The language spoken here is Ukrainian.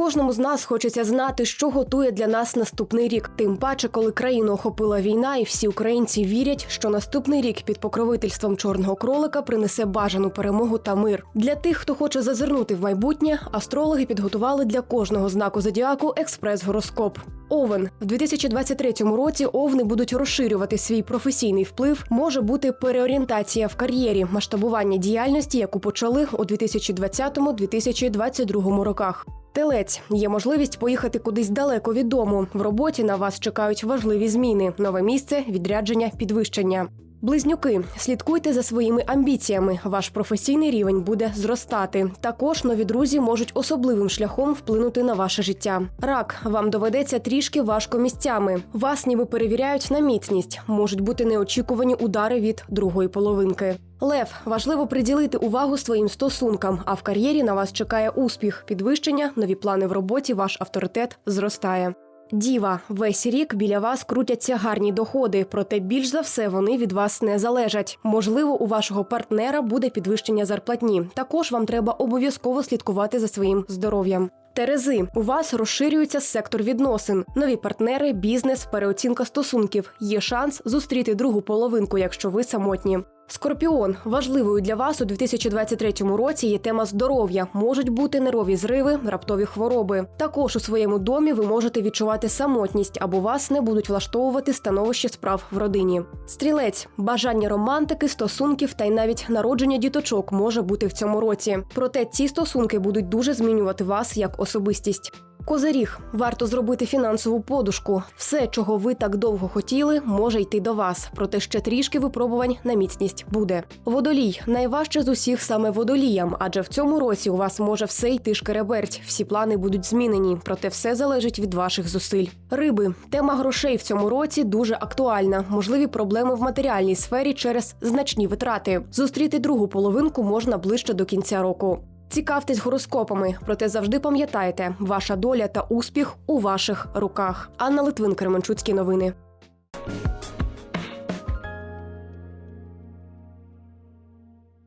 Кожному з нас хочеться знати, що готує для нас наступний рік. Тим паче, коли країну охопила війна, і всі українці вірять, що наступний рік під покровительством чорного кролика принесе бажану перемогу та мир. Для тих, хто хоче зазирнути в майбутнє, астрологи підготували для кожного знаку зодіаку експрес-гороскоп. Овен в 2023 році овни будуть розширювати свій професійний вплив. Може бути переорієнтація в кар'єрі, масштабування діяльності, яку почали у 2020-2022 роках. Телець є можливість поїхати кудись далеко від дому. В роботі на вас чекають важливі зміни: нове місце, відрядження, підвищення. Близнюки, слідкуйте за своїми амбіціями. Ваш професійний рівень буде зростати. Також нові друзі можуть особливим шляхом вплинути на ваше життя. Рак вам доведеться трішки важко місцями. Вас ніби перевіряють на міцність. Можуть бути неочікувані удари від другої половинки. Лев важливо приділити увагу своїм стосункам. А в кар'єрі на вас чекає успіх, підвищення, нові плани в роботі. Ваш авторитет зростає. Діва, весь рік біля вас крутяться гарні доходи, проте більш за все вони від вас не залежать. Можливо, у вашого партнера буде підвищення зарплатні. Також вам треба обов'язково слідкувати за своїм здоров'ям. Терези, у вас розширюється сектор відносин, нові партнери, бізнес, переоцінка стосунків. Є шанс зустріти другу половинку, якщо ви самотні. Скорпіон важливою для вас у 2023 році є тема здоров'я. Можуть бути нервові зриви, раптові хвороби. Також у своєму домі ви можете відчувати самотність або вас не будуть влаштовувати становище справ в родині. Стрілець бажання романтики, стосунків та й навіть народження діточок може бути в цьому році. Проте ці стосунки будуть дуже змінювати вас як особистість. Козиріг варто зробити фінансову подушку. Все, чого ви так довго хотіли, може йти до вас. Проте ще трішки випробувань на міцність буде. Водолій найважче з усіх саме водоліям, адже в цьому році у вас може все йти шкереберть. Всі плани будуть змінені, проте все залежить від ваших зусиль. Риби тема грошей в цьому році дуже актуальна. Можливі проблеми в матеріальній сфері через значні витрати. Зустріти другу половинку можна ближче до кінця року. Цікавтесь гороскопами, проте завжди пам'ятайте, ваша доля та успіх у ваших руках. Анна Литвин, Кременчуцькі новини.